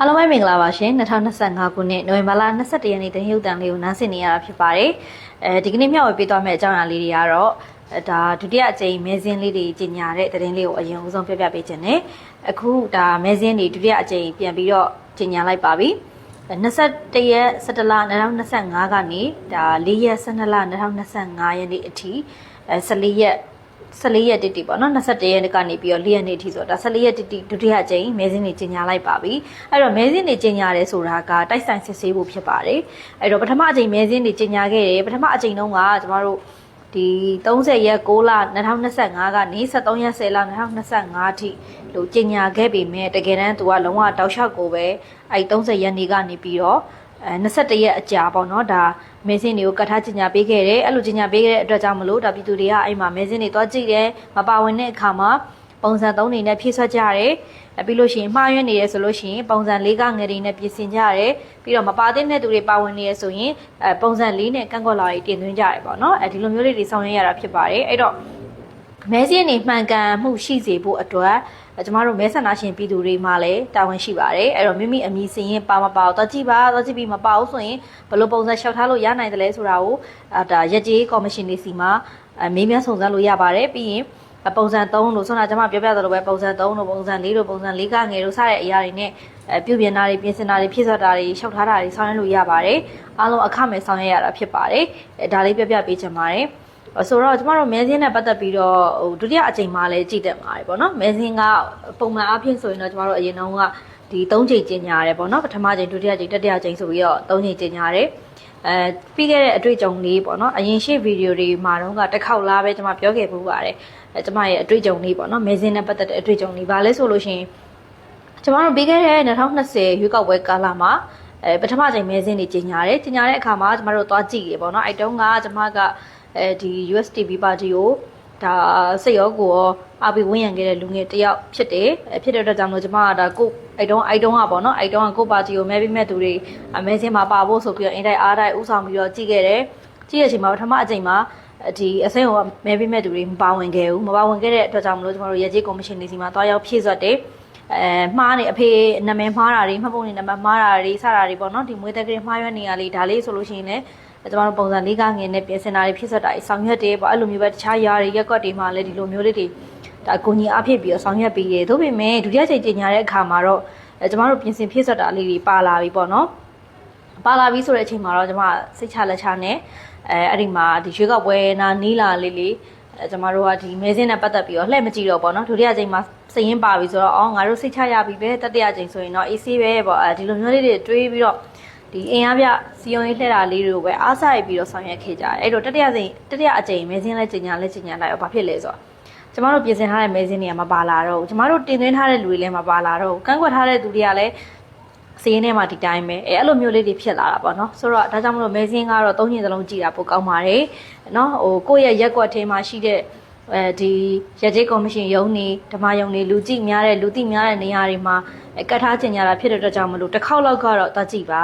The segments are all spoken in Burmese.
အားလုံးပဲမင်္ဂလာပါရှင်2025ခုနှစ်နိုဝင်ဘာလ22ရက်နေ့တနင်္ဂနွေတန်လေးကိုနားဆင်နေရတာဖြစ်ပါတယ်အဲဒီကနေ့မျှဝေပေးသွားမယ့်အကြောင်းအရာလေးတွေကတော့အဲဒါဒုတိယအကြိမ်မဲစင်းလေးတွေကြီးညာတဲ့သတင်းလေးကိုအရင်ဦးဆုံးပြပြပေးခြင်းနဲ့အခုဒါမဲစင်းတွေဒုတိယအကြိမ်ပြန်ပြီးတော့ကြီးညာလိုက်ပါပြီ21ရက်17လ2025ကနေဒါ4ရက်12လ2025ရက်နေ့အထိအဲ14ရက် 14ရက်တိတိပေါ့နော်21ရက်နေ့ကနေပြီးတော့4ရက်နေ့အထိဆိုတော့ဒါ14ရက်တိတိဒုတိယအကြိမ်မဲစင်းတွေကြီးညာလိုက်ပါပြီအဲ့တော့မဲစင်းတွေကြီးညာရဲဆိုတာကတိုက်ဆိုင်စစ်ဆေးဖို့ဖြစ်ပါတယ်အဲ့တော့ပထမအကြိမ်မဲစင်းတွေကြီးညာခဲ့တယ်ပထမအကြိမ်တုန်းကကျမတို့ဒီ30ရက်6လ2025ကနေ73ရက်10လ2025အထိလို့ကြီးညာခဲ့ပေမဲ့တကယ်တမ်းသူကလုံးဝတောက်လျှောက်ကိုပဲအဲ့30ရက်နေ့ကနေပြီးတော့အဲ 21ရက်အကြာပေါ့နော်ဒါမဲစင်းတွေကိုကတ်ထားကြီးညာပေးခဲ့တယ်အဲ့လိုကြီးညာပေးခဲ့တဲ့အတွက်ကြောင့်မလို့ဒါပြည်သူတွေကအဲ့မှာမဲစင်းတွေသွားကြည့်တယ်မပါဝင်တဲ့အခါမှာပုံစံ3နေနဲ့ဖြည့်ဆွတ်ကြရတယ်အဲပြီးလို့ရှိရင်မှားရွံ့နေရဆိုလို့ရှိရင်ပုံစံ၄ကငယ်တွေနဲ့ပြင်ဆင်ကြရတယ်ပြီးတော့မပါတဲ့တဲ့သူတွေပါဝင်နေရဆိုရင်အဲပုံစံ၄နဲ့ကန့်ကွက်လာတွေတင်သွင်းကြရတယ်ပေါ့နော်အဲဒီလိုမျိုးလေးတွေဆောင်ရွက်ရတာဖြစ်ပါတယ်အဲ့တော့မဲစင်းတွေမှန်ကန်မှုရှိစေဖို့အတွက်အဲ ကျမတို့မဲဆန္ဒရှင်ပြည်သူတွေမှာလည်းတာဝန်ရှိပါတယ်အဲ့တော့မိမိအမည်စင်ရင်ပါမပါတော့ကြည့်ပါတော့ကြည့်ပြီးမပါဘူးဆိုရင်ဘယ်လိုပုံစံလျှောက်ထားလို့ရနိုင်တယ်လဲဆိုတာကိုအဲဒါရက်ကြီးကော်မရှင်တွေစီမှာအဲမေးမြန်းစုံစမ်းလို့ရပါတယ်ပြီးရင်ပုံစံ3လို့ဆိုတာကျွန်မပြောပြသလိုပဲပုံစံ3လို့ပုံစံ4လို့ပုံစံ4ကငယ်လို့စတဲ့အရာတွေနဲ့အဲပြုပြင်တာတွေပြင်ဆင်တာတွေဖြည့်စွက်တာတွေရှောက်ထားတာတွေဆောင်ရွက်လို့ရပါတယ်အားလုံးအခမဲ့ဆောင်ရွက်ရတာဖြစ်ပါတယ်အဲဒါလေးပြပြပေးချင်ပါတယ် ဆိုတော့ကျမတို့မဲစင်းနဲ့ပတ်သက်ပြီးတော့ဟိုဒုတိယအကြိမ်မှလည်းကြည့်တက်မှာတယ်ပေါ့နော်မဲစင်းကပုံမှန်အဖြစ်ဆိုရင်တော့ကျမတို့အရင်တုန်းကဒီ၃ချိန်ကျင်ညာရတယ်ပေါ့နော်ပထမချိန်ဒုတိယချိန်တတိယချိန်ဆိုပြီးတော့၃ချိန်ကျင်ညာရတယ်အဲပြီးခဲ့တဲ့အတွေ့အကြုံလေးပေါ့နော်အရင်ရှေ့ဗီဒီယိုတွေမှာတော့ကတစ်ခေါက်လားပဲကျွန်မပြောခဲ့ပူပါတယ်အဲကျွန်မရဲ့အတွေ့အကြုံလေးပေါ့နော်မဲစင်းနဲ့ပတ်သက်တဲ့အတွေ့အကြုံလေးဘာလဲဆိုလို့ရှိရင်ကျွန်မတို့ပြီးခဲ့တဲ့2020ရွေးကောက်ပွဲကာလမှာအဲပထမချိန်မဲစင်းတွေကျင်ညာတယ်ကျင်ညာတဲ့အခါမှာကျွန်မတို့သွားကြည့်ရေပေါ့နော်အဲတုန်းကကျွန်မက အဲဒီ USDP ပါတီကိုဒါစိတ်ရောကိုရောအပိဝန်းရံခဲ့တဲ့လူငယ်တယောက်ဖြစ်တယ်အဲဖြစ်တဲ့အတွက်ကြောင့်မလို့ကျွန်မကဒါကိုအဲ့တုန်းအဲ့တုန်းကပေါ့နော်အဲ့တုန်းကကိုပါတီကိုမဲပြီးမဲ့သူတွေအမဲစင်းမှာပါဖို့ဆိုပြီးတော့အင်တိုက်အားတိုက်ဥဆောင်ပြီးတော့ကြည့်ခဲ့တယ်ကြည့်ရချိန်မှာပထမအချိန်မှာဒီအစိမ်းကိုမဲပြီးမဲ့သူတွေမပါဝင်ခဲ့ဘူးမပါဝင်ခဲ့တဲ့အတွက်ကြောင့်မလို့ကျွန်တော်တို့ရဲကြီးကော်မရှင်နေစီမှာတွားရောက်ဖြည့်စွက်တယ်အဲမှားနေအဖေနာမည်မှားတာတွေမှတ်ပုံနေနာမည်မှားတာတွေစတာတွေပေါ့နော်ဒီမွေးတက်ကလေးမှားရွက်နေရလေးဒါလေးဆိုလို့ရှိရင်လည်း ကျွန်တော်တို့ပုံစံလေးကငယ်နဲ့ပြင်ဆင်တာတွေဖြစ်ဆက်တာတွေဆောင်ရွက်တယ်ပေါ့အဲ့လိုမျိုးပဲတခြားຢာတွေရက်ကွက်တွေမှာလည်းဒီလိုမျိုးလေးတွေဒါအကူကြီးအဖြစ်ပြီးတော့ဆောင်ရွက်ပြီးတယ်ဒါပေမဲ့ဒုတိယချိန်ကြီးညာတဲ့အခါမှာတော့အဲကျွန်တော်တို့ပြင်ဆင်ဖြစ်ဆက်တာလေးတွေပါလာပြီပေါ့နော်ပါလာပြီဆိုတဲ့အချိန်မှာတော့ကျွန်မစိတ်ချလက်ချနဲ့အဲအဲ့ဒီမှာဒီရွေးကောက်ပွဲနာနီးလာလေးလေးအဲကျွန်တော်တို့ကဒီမဲစင်းနဲ့ပတ်သက်ပြီးတော့လှည့်မကြည့်တော့ပေါ့နော်ဒုတိယချိန်မှာစရင်ပါပြီဆိုတော့အော်ငါတို့စိတ်ချရပြီပဲတတိယချိန်ဆိုရင်တော့ AC ပဲပေါ့အဲဒီလိုမျိုးလေးတွေတွေးပြီးတော့ ဒီအင်အားပြစီယုံရေးလှည့်တာလေးတွေကိုပဲအားစားပြီးတော့ဆောင်ရွက်ခဲ့ကြတယ်အဲ့တော့တတိယချိန်တတိယအချိန်မဲစင်းလဲကျင်ညာလဲကျင်ညာလိုက်တော့ဘာဖြစ်လဲဆိုတော့ကျမတို့ပြင်ဆင်ထားတဲ့မဲစင်းတွေကမပါလာတော့ဘူးကျမတို့တင်သွင်းထားတဲ့လူတွေလည်းမပါလာတော့ဘူးကန့်ကွက်ထားတဲ့သူတွေကလည်းစီးရင်ထဲမှာဒီတိုင်းပဲအဲအဲ့လိုမျိုးလေးတွေဖြစ်လာတာပေါ့နော်ဆိုတော့ဒါကြောင့်မလို့မဲစင်းကတော့သုံးညစလုံးကြည်တာပိုကောင်းပါတယ်နော်ဟိုကိုယ့်ရဲ့ရက်ကွက်ထဲမှာရှိတဲ့အဲဒီရကြေးကော်မရှင်ရုံးနေဓမ္မရုံးနေလူကြည့်များတဲ့လူသိများတဲ့နေရာတွေမှာကတ်ထားကျင်ညာတာဖြစ်တဲ့အတွက်ကြောင့်မလို့တစ်ခေါက်လောက်ကတော့သွားကြည့်ပါ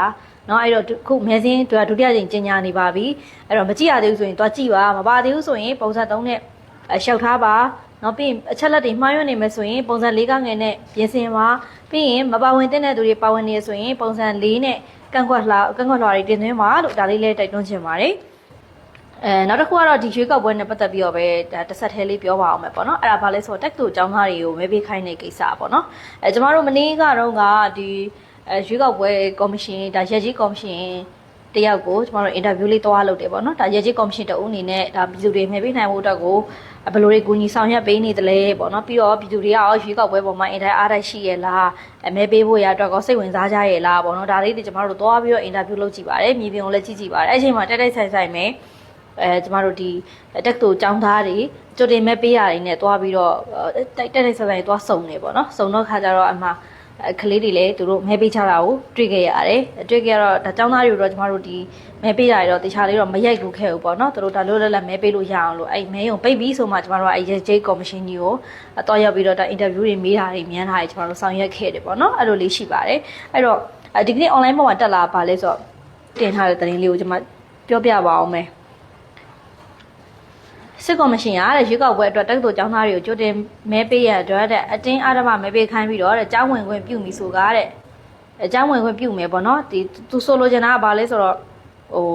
နော်အဲ့တော့ခုမဲစင်းတို့ဒုတိယကြိမ်ကျင်ညာနေပါပြီအဲ့တော့မကြည့်ရသေးဘူးဆိုရင်သွားကြည့်ပါမပါသေးဘူးဆိုရင်ပုံစံ3နဲ့ရှောက်ထားပါနော်ပြီးရင်အချက်လက်တွေမှားရွံ့နေမယ်ဆိုရင်ပုံစံ၄ကငယ်နဲ့ပြင်ဆင်ပါပြီးရင်မပါဝင်တဲ့သူတွေပါဝင်နေဆိုရင်ပုံစံ၄နဲ့ကန့်ကွက်လာကန့်ကွက်လာတွေတင်သွင်းပါလို့ဒါလေးလေးတိုက်တွန်းချင်ပါတယ်အဲနောက်တစ်ခုကတော့ဒီရွေးကောက်ပွဲနဲ့ပတ်သက်ပြီးတော့ပဲဒါတစ်ဆက်သေးလေးပြောပါအောင်မယ်ပေါ့နော်အဲ့ဒါဘာလဲဆိုတော့တက်တူចောင်းသားတွေကိုမဲပေးခိုင်းတဲ့ကိစ္စပေါ့နော်အဲကျမတို့မနေ့ကတော့ကဒီ အဲရွေးကောက်ပွဲကော်မရှင်ဒါရက်ကြီးကော်မရှင်တယောက်ကိုကျမတို့အင်တာဗျူးလေးသွားလုပ်တယ်ပေါ့နော်ဒါရက်ကြီးကော်မရှင်တအုပ်အနေနဲ့ဒါပြည်သူတွေမဲပေးနိုင်ဖို့အတွက်ကိုဘယ်လိုတွေကူညီဆောင်ရွက်ပေးနေသလဲပေါ့နော်ပြီးတော့ပြည်သူတွေကရောရွေးကောက်ပွဲပေါ်မှာအင်တာအားတိုက်ရှိရဲ့လားအမဲပေးဖို့ရအတွက်ကောစိတ်ဝင်စားကြရဲ့လားပေါ့နော်ဒါလေးတွေကျမတို့သွားပြီးတော့အင်တာဗျူးလုပ်ကြည့်ပါတယ်မြေပြင်ကိုလည်းကြည့်ကြည့်ပါတယ်အဲ့ချိန်မှာတက်တက်ဆိုင်ဆိုင်ပဲအဲကျမတို့ဒီတက်တူចောင်းသားတွေကြိုတင်မဲ့ပေးရတယ်နဲ့သွားပြီးတော့တိုက်တက်တက်ဆိုင်ဆိုင်သွားစုံနေပေါ့နော်စုံတော့ခါကြတော့အမှ ကလေးတွေလည်းသူတို့မဲပေးချတာကိုတွေ့ခဲ့ရတယ်တွေ့ခဲ့ရတော့ဒါចောင်းသားတွေတော့ကျမတို့ဒီမဲပေးတာတွေတော့တခြားလေးတော့မရိုက်လို့ခဲ့ဘူးပေါ့နော်သူတို့ဒါလို့လည်းမဲပေးလို့ရအောင်လို့အဲ့မဲယုံပိတ်ပြီးဆိုမှကျမတို့ကအဲ့ JJ ကော်မရှင်ကြီးကိုတော့ရောက်ပြီးတော့ဒါအင်တာဗျူးတွေမေးတာတွေမြန်းတာတွေကျမတို့ဆောင်ရွက်ခဲ့တယ်ပေါ့နော်အဲ့လိုလေးရှိပါတယ်အဲ့တော့ဒီကနေ့ online ပေါ်မှာတက်လာပါလဲဆိုတော့တင်ထားတဲ့သတင်းလေးကိုကျမပြောပြပါအောင်မယ် စစ်ကော်မရှင်ကတဲ့ရွေးကောက်ပွဲအတွက်တက္ကသိုလ်ကျောင်းသားတွေကိုကြိုတင်မဲပေးရတဲ့အတွက်တဲ့အတင်းအဓမ္မမဲပေးခိုင်းပြီးတော့တဲ့ကျောင်းဝင်ခွင့်ပြုမိဆိုကားတဲ့အကြောင်းဝင်ခွင့်ပြုမယ်ပေါ့နော်ဒီသူဆိုလိုချင်တာကဘာလဲဆိုတော့ဟို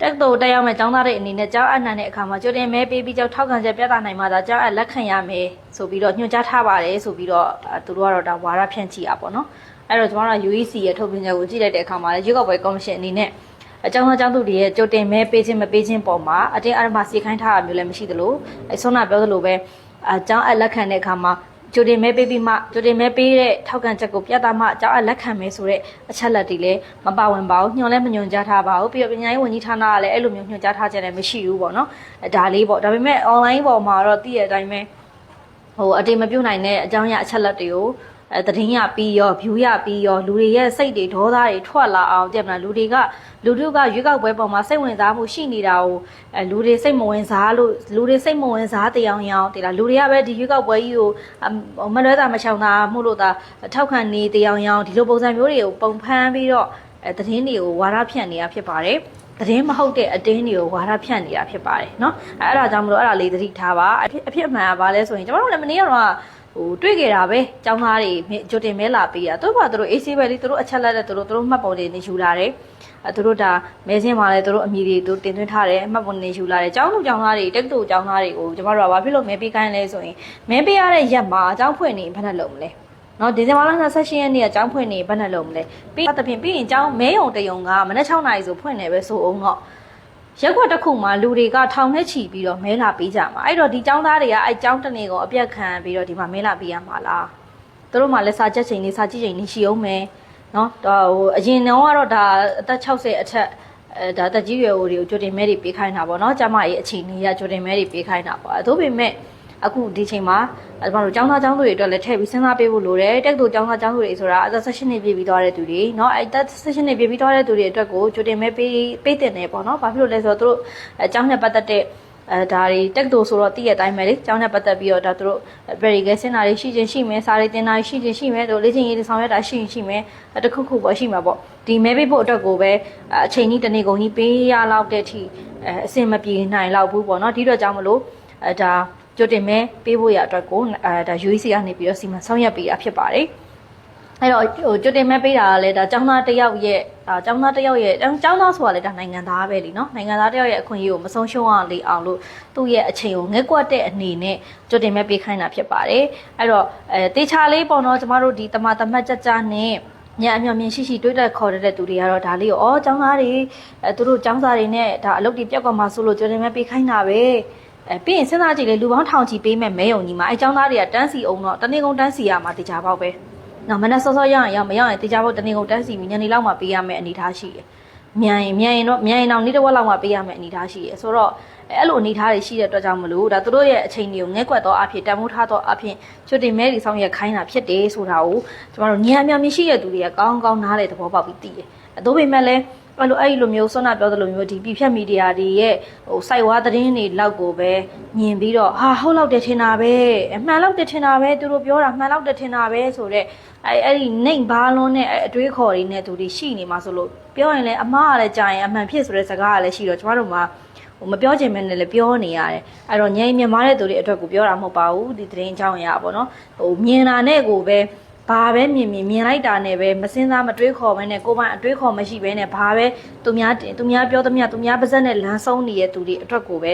တက်တော့တက်ရောက်မဲ့ចောင်းသားတွေအနေနဲ့ကြောင်းအနှံတဲ့အခါမှာကြိုတင်မဲပေးပြီးကြောင်းထောက်ခံချက်ပြသနိုင်မှသာကြောင်းအလက်ခံရမယ်ဆိုပြီးတော့ညွှန်ကြားထားပါတယ်ဆိုပြီးတော့အဲသူတို့ကတော့ဒါဝါရဖြန့်ချီတာပေါ့နော်အဲ့တော့ကျွန်တော်တို့ UEC ရဲ့ထုတ်ပြန်ချက်ကိုကြည့်လိုက်တဲ့အခါမှာလည်းရွေးကောက်ပွဲကော်မရှင်အနေနဲ့ အကြောင်းသားကျောင်းသူတွေရဲ့ကြိုတင်မဲပေးခြင်းမပေးခြင်းပေါ်မှာအတင်းအဓမ္မစီခိုင်းထားတာမျိုးလည်းမရှိသလိုအဲဆွမ်းနာပြောသလိုပဲအကြောင်းအလက်ခံတဲ့အခါမှာကြိုတင်မဲပေးပြီးမှကြိုတင်မဲပေးတဲ့ထောက်ခံချက်ကိုပြသမှအကြောင်းအလက်ခံမယ်ဆိုတဲ့အချက်လက်တွေလည်းမပါဝင်ပါဘူးညွှန်လည်းမညွှန်ကြားထားပါဘူးပြီးတော့ပညာရေးဝန်ကြီးဌာနကလည်းအဲ့လိုမျိုးညွှန်ကြားထားချက်လည်းမရှိဘူးပေါ့နော်အဲဒါလေးပေါ့ဒါပေမဲ့ online ပေါ်မှာတော့သိရတဲ့အတိုင်းပဲဟိုအတေမပြုတ်နိုင်တဲ့အကြောင်းအရာအချက်လက်တွေကို အဲသတင်းရပြီးရော view ရပြီးရောလူတွေရဲ့စိတ်တွေဒေါသတွေထွက်လာအောင်ကြည့်မလားလူတွေကလူတို့ကရွေးကောက်ပွဲပေါ်မှာစိတ်ဝင်စားမှုရှိနေတာကိုအဲလူတွေစိတ်မဝင်စားလို့လူတွေစိတ်မဝင်စားတရားအောင်တည်လားလူတွေကပဲဒီရွေးကောက်ပွဲကြီးကိုအမ်မလွဲတာမချောင်တာမှုလို့သာထောက်ခံနေတရားအောင်ဒီလိုပုံစံမျိုးတွေကိုပုံဖမ်းပြီးတော့အဲသတင်းတွေကိုဝါဒဖြန့်နေတာဖြစ်ပါတယ်သတင်းမဟုတ်တဲ့အတင်းတွေကိုဝါဒဖြန့်နေတာဖြစ်ပါတယ်เนาะအဲအဲ့ဒါကြောင့်မလို့အဲ့ဒါလေးသတိထားပါအဖြစ်အဖြစ်အမှန်ကဘာလဲဆိုရင်ကျွန်တော်တို့လည်းမနေ့ကတော့ ဟိုတွေ့ခဲ့တာပဲចောင်းသားတွေဂျိုတင်မဲလာပေးတာသူတို့ကသူတို့ AC ပဲလေသူတို့အချက်လက်တဲ့သူတို့သူတို့မှတ်ပုံတွေနေယူလာတယ်အဲသူတို့ဒါမဲစင်းမှာလည်းသူတို့အမိတွေသူတင်သွင်းထားတယ်မှတ်ပုံနေယူလာတယ်ကျောင်းလူကျောင်းသားတွေတက်တူကျောင်းသားတွေကိုကျမတို့ကဘာဖြစ်လို့မဲပေးခိုင်းလဲဆိုရင်မဲပေးရတဲ့ရက်မှာကျောင်းဖွင့်နေဘယ်နဲ့လုပ်မလဲနော်ဒီဇင်ဘာလ28ရက်နေ့ကကျောင်းဖွင့်နေဘယ်နဲ့လုပ်မလဲပြီးသဖြင့်ပြီးရင်ကျောင်းမဲယုံတယုံကမနက်6နာရီဆိုဖွင့်နေပဲဆိုအောင်တော့ ရက်ွက်တစ်ခုမှာလူတွေကထောင်နဲ့ချီပြီးတော့မဲလာပေးကြမှာအဲ့တော့ဒီကျောင်းသားတွေကအဲ့ကျောင်းတစ်နေကိုအပြတ်ခံပြီးတော့ဒီမှာမဲလာပေးရမှာလားသူတို့မှလည်းစာချက်ချိန်နေစာကြည့်ချိန်နေရှိအောင်မယ်နော်ဟိုအရင်တော့ကတော့ဒါအသက်60အထက်အဲဒါတက်ကြီးရွယ်အိုတွေကိုကြိုတင်မဲတွေပေးခိုင်းတာပေါ့နော်ကျမကြီးအချိန်ကြီးကကြိုတင်မဲတွေပေးခိုင်းတာပေါ့အဲဒါပေမဲ့ အခုဒီချိန်မှာကျွန်တော်တို့ကျောင်းသားကျောင်းသူတွေအတွက်လည်းထည့်ပြီးစဉ်းစားပေးဖို့လိုတယ်တက်တူကျောင်းသားကျောင်းသူတွေဆိုတာအသက်16နှစ်ပြည့်ပြီးသွားတဲ့သူတွေเนาะအသက်16နှစ်ပြည့်ပြီးသွားတဲ့သူတွေအတွက်ကိုကြိုတင်မဲ့ပေးပေးတင်တယ်ပေါ့เนาะဘာဖြစ်လို့လဲဆိုတော့သူတို့အကျောင်းနဲ့ပတ်သက်တဲ့အဲဒါတွေတက်တူဆိုတော့တည့်ရတိုင်းပဲလေကျောင်းနဲ့ပတ်သက်ပြီးတော့ဒါတို့ very good စင်တာတွေရှိခြင်းရှိမယ်စားတွေတင်တာရှိခြင်းရှိမယ်တို့လေ့ကျင့်ရေးဆောင်ရတာရှိရင်ရှိမယ်တခုခုပေါ့ရှိမှာပေါ့ဒီမဲပေးဖို့အတွက်ကိုပဲအချိန်ကြီးတနေ့ကုန်ကြီးပေးရလောက်တဲ့အထိအဆင်မပြေနိုင်လောက်ဘူးပေါ့နော်ဒီတော့ကြောင့်မလို့အဲဒါ ကြိုတင်မဲပေးဖို့ရအတွက်ကိုအဲဒါ UEC ကနေပြီးတော့စီမံဆောင်ရွက်ပေးတာဖြစ်ပါတယ်အဲ့တော့ဟိုကြွတင်မဲ့ပေးတာကလည်းဒါចောင်းသားတစ်ယောက်ရဲ့ဒါចောင်းသားတစ်ယောက်ရဲ့ចောင်းသားဆိုတာလည်းဒါနိုင်ငံသားပဲလीเนาะနိုင်ငံသားတစ်ယောက်ရဲ့အခွင့်အရေးကိုမဆုံးရှုံးအောင်လေအောင်လို့သူ့ရဲ့အချိန်ကိုငက်ကွက်တဲ့အနေနဲ့ကြွတင်မဲ့ပေးခိုင်းတာဖြစ်ပါတယ်အဲ့တော့အဲတေချာလေးပေါ့နော်ကျမတို့ဒီတမတမတ်ကြကြနဲ့ညအမျှော်မြင်ရှိရှိတွေးတက်ခေါ်တဲ့သူတွေကတော့ဒါလေးကိုအော်ចောင်းသားတွေအဲသူတို့ចောင်းသားတွေနဲ့ဒါအလုပ်တွေပြက်ကွက်မှာဆိုလို့ကြွတင်မဲ့ပေးခိုင်းတာပဲ အဲပြီးရင်စဉ်းစားကြည့်လေလူပေါင်းထောင်ချီပေးမဲ့မဲယုံကြီးမှာအဲចောင်းသားတွေကတန်းစီအောင်တော့တနေ့ကုန်တန်းစီရမှာတေချာပေါက်ပဲနော်မနက်စောစောရအောင်ရမရအောင်တေချာပေါက်တနေ့ကုန်တန်းစီပြီးညနေလောက်မှပေးရမယ့်အနေအထားရှိတယ်မြန်ရင်မြန်ရင်တော့မြန်ရင်တော့နေ့တစ်ဝက်လောက်မှပေးရမယ့်အနေအထားရှိတယ်ဆိုတော့အဲ့လိုအနေအထားတွေရှိတဲ့အတွက်ကြောင့်မလို့ဒါတို့ရဲ့အချိန်တွေကိုငဲကွက်တော့အဖြစ်တန်ဖိုးထားတော့အဖြစ်ချွတ်တင်မဲတွေဆောင်ရွက်ခိုင်းတာဖြစ်တယ်ဆိုတာကိုကျမတို့ညံအများမရှိတဲ့သူတွေကကောင်းကောင်းနားလေသဘောပေါက်ပြီးသိတယ်။သို့ပေမဲ့လည်း အဲ့လိုအဲ့လိုမျိုးဆွမ်းနာပြောသလိုမျိုးဒီပြဖြတ်မီဒီယာတွေရဲ့ဟိုစိုက်ဝါသတင်းတွေလောက်ကိုပဲမြင်ပြီးတော့ဟာဟုတ်လောက်တယ်ထင်တာပဲအမှန်လောက်တယ်ထင်တာပဲသူတို့ပြောတာမှန်လောက်တယ်ထင်တာပဲဆိုတော့အဲ့အဲ့ဒီနှိမ်ဘာလုံးနဲ့အတွေးခေါ်တွေနဲ့သူတွေရှိနေမှာဆိုလို့ပြောရင်လည်းအမားကလည်းကြာရင်အမှန်ဖြစ်ဆိုတဲ့စကားကလည်းရှိတော့ကျမတို့မှာဟိုမပြောချင်မဲနဲ့လည်းပြောနေရတယ်အဲ့တော့ငြိမ်မြမားတဲ့သူတွေအတွက်ကိုပြောတာမဟုတ်ပါဘူးဒီသတင်းအကြောင်းအရာပေါ့နော်ဟိုမြင်တာနဲ့ကိုပဲ ဘာပဲမြင်မြင်မြင်လိုက်တာနဲ့ပဲမစင်းစားမတွေးခေါ်မဲနဲ့ကိုယ်ပိုင်အတွေးခေါ်မရှိဘဲနဲ့ဘာပဲသူများသူများပြောသမျှသူများပါဇက်နဲ့လမ်းဆုံးနေတဲ့သူတွေအတွက်ကိုပဲ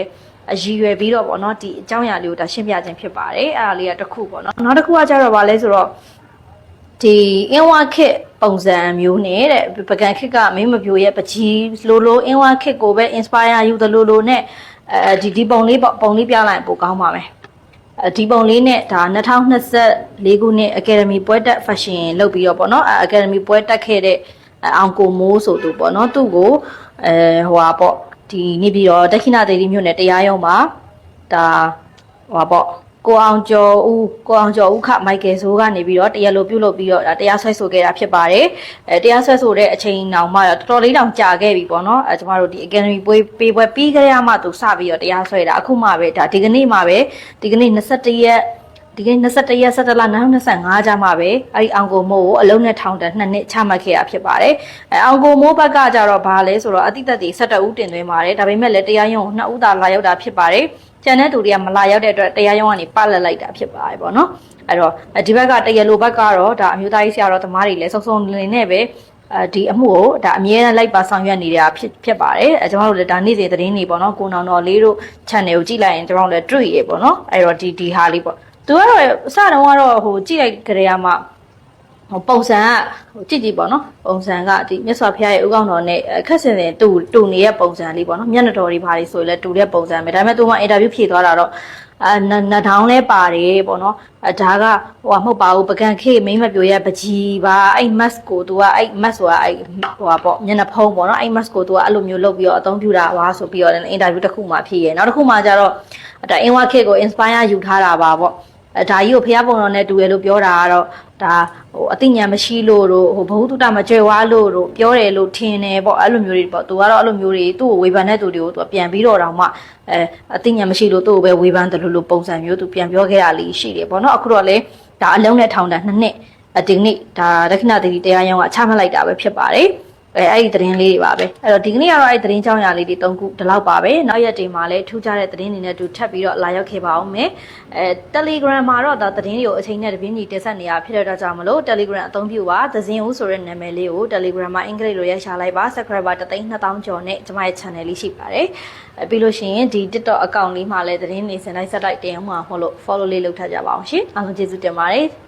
အရည်ရွယ်ပြီးတော့ပေါ့နော်ဒီအကြောင်းအရာလေးကိုဒါရှင်းပြခြင်းဖြစ်ပါတယ်အဲ့ဒါလေးကတစ်ခုပေါ့နော်နောက်တစ်ခုကကြတော့ဗာလဲဆိုတော့ဒီအင်းဝါခစ်ပုံစံမျိုးနဲ့တဲ့ပကံခစ်ကမင်းမပြိုရဲ့ပကြီးလိုလိုအင်းဝါခစ်ကိုပဲ inspire ယူသလိုလိုနဲ့အဲဒီဒီပုံလေးပုံလေးပြလိုက်ပိုကောင်းပါမယ် ဒီပုံလေးနဲ့ဒါ2024ခုနှစ် Academy ပွဲတက် fashion လုပ်ပြီးတော့ပေါ့နော် Academy ပွဲတက်ခဲ့တဲ့အောင်ကိုမိုးဆိုသူပေါ့နော်သူ့ကိုအဲဟိုပါပေါ့ဒီနေပြီးတော့တက်ခိနာဒေဒီမြို့နယ်တရားရုံးမှာဒါဟိုပါပေါ့ ကိုအောင်ကျော်ဦးကိုအောင်ကျော်ဦးခမိုက်ကယ်ဆိုးကနေပြီးတော့တရားလိုပြုတ်လုပ်ပြီးတော့ဒါတရားဆွဲဆိုခဲ့တာဖြစ်ပါတယ်အဲတရားဆွဲဆိုတဲ့အချိန်နောင်မှတော့တော်တော်လေးတောင်ကြာခဲ့ပြီပေါ့နော်အဲကျမတို့ဒီ Academy ပွဲပေးပွဲပြီးကြရမှသူစပြီးတော့တရားဆွဲတာအခုမှပဲဒါဒီကနေ့မှပဲဒီကနေ့21ရက်ဒီကနေ့21ရက်17လ2025ကျမှပဲအဲ့ဒီအောင်ကိုမိုးကိုအလုံးနဲ့ထောင်တန်းနှစ်နှစ်ချမှတ်ခဲ့တာဖြစ်ပါတယ်အဲအောင်ကိုမိုးဘက်ကကြတော့ဘာလဲဆိုတော့အတိတ်သက်တွေ17ဦးတင်သွင်းပါတယ်ဒါပေမဲ့လည်းတရားရုံးကို2ဦးသာလာရောက်တာဖြစ်ပါတယ် ကျန်တဲ့သူတွေကမလာရောက်တဲ့အတွက်တရားရုံးကနေပတ်လက်လိုက်တာဖြစ်ပါတယ်ပေါ့နော်အဲ့တော့ဒီဘက်ကတရားလိုဘက်ကတော့ဒါအမျိုးသားရေးဆရာတော်သမားတွေလည်းစုံစုံလင်နဲ့ပဲအဲဒီအမှုကိုဒါအမြဲတမ်းလိုက်ပါဆောင်ရွက်နေတာဖြစ်ဖြစ်ပါတယ်အဲကျွန်တော်တို့လည်းဒါနေ့စဉ်သတင်းတွေပေါ့နော်ကိုနောင်တော်လေးတို့ channel ကိုကြည့်လိုက်ရင်ကျွန်တော်တို့လည်းတွေ့ရပေါ့နော်အဲ့တော့ဒီဒီဟာလေးပေါ့သူကတော့အစတုန်းကတော့ဟိုကြည့်လိုက်ကြရမှာ ဟိုပုံစံကဟိုကြည့်ကြည့်ပေါ့နော်ပုံစံကဒီမြတ်စွာဘုရားရဲ့ဥကောင်းတော်နဲ့အခက်စင်စင်တူတူနေတဲ့ပုံစံလေးပေါ့နော်မျက်နှာတော်တွေဘာတွေဆိုရင်လည်းတူတဲ့ပုံစံပဲဒါပေမဲ့သူကအင်တာဗျူးဖြေသွားတာတော့အာနနထောင်းလဲပါတယ်ပေါ့နော်အဲဒါကဟိုကမဟုတ်ပါဘူးပကံခေမိမ့်မပြိုရဲ့ပကြီးပါအဲ့ mask ကို तू ကအဲ့ mask ဆိုတာအဲ့ဟိုကပေါ့မျက်နှာဖုံးပေါ့နော်အဲ့ mask ကို तू ကအဲ့လိုမျိုးလုပ်ပြီးတော့အသုံးပြုတာပါဆိုပြီးတော့လည်းအင်တာဗျူးတစ်ခုမှဖြေရနောက်တစ်ခုမှကျတော့ဒါအင်ဝါခေကို inspire ယူထားတာပါပေါ့အဲဒါကြီးကိုဖះပုံတော်နဲ့တူရလို့ပြောတာကတော့ ဒါဟိုအသိဉာဏ်မရှိလို့တို့ဟိုဘဝတုတမကြွယ်ဝါလို့တို့ပြောတယ်လို့ထင်တယ်ပေါ့အဲ့လိုမျိုးတွေပေါ့သူကတော့အဲ့လိုမျိုးတွေသူ့ကိုဝေဖန်တဲ့သူတွေကိုသူကပြန်ပြီးတော့တောင်မှအဲအသိဉာဏ်မရှိလို့သူ့ကိုပဲဝေဖန်တယ်လို့လို့ပုံစံမျိုးသူပြန်ပြောခဲ့ရလေးရှိတယ်ပေါ့နော်အခုတော့လေဒါအလုံးနဲ့ထောင်တာနှစ်နှစ်အဒီကနေ့ဒါဒက္ခဏသတိတရားရုံးကချမှတ်လိုက်တာပဲဖြစ်ပါတယ် အဲအဲ့ဒီသတင်းလေးတွေပါပဲအဲ့တော့ဒီကနေ့ကတော့အဲ့ဒီသတင်းကြောင်းရာလေးတွေ၃ခုဒီလောက်ပါပဲနောက်ရက်တွေမှာလည်းထူးခြားတဲ့သတင်းတွေနဲ့အတူထပ်ပြီးတော့လာရောက်ခဲ့ပါအောင်မယ်အဲ Telegram မှာတော့ဒါသတင်းတွေကိုအချိန်နဲ့တပြင်းညီတင်ဆက်နေတာဖြစ်တဲ့အတွက်ကြောင့်မလို့ Telegram အသုံးပြုပါသဇင်ဦးဆိုတဲ့နာမည်လေးကို Telegram မှာအင်္ဂလိပ်လိုရိုက်ရှာလိုက်ပါ subscriber 3,200ကျော်နဲ့ကျွန်မရဲ့ channel လေးရှိပါတယ်အဲပြီးလို့ရှိရင်ဒီ TikTok account လေးမှာလည်းသတင်းတွေစင်တိုင်းဆက်တိုက်တင်အောင်မှာမဟုတ်လို့ follow လေးလုပ်ထားကြပါအောင်ရှင်အားလုံးကျေးဇူးတင်ပါတယ်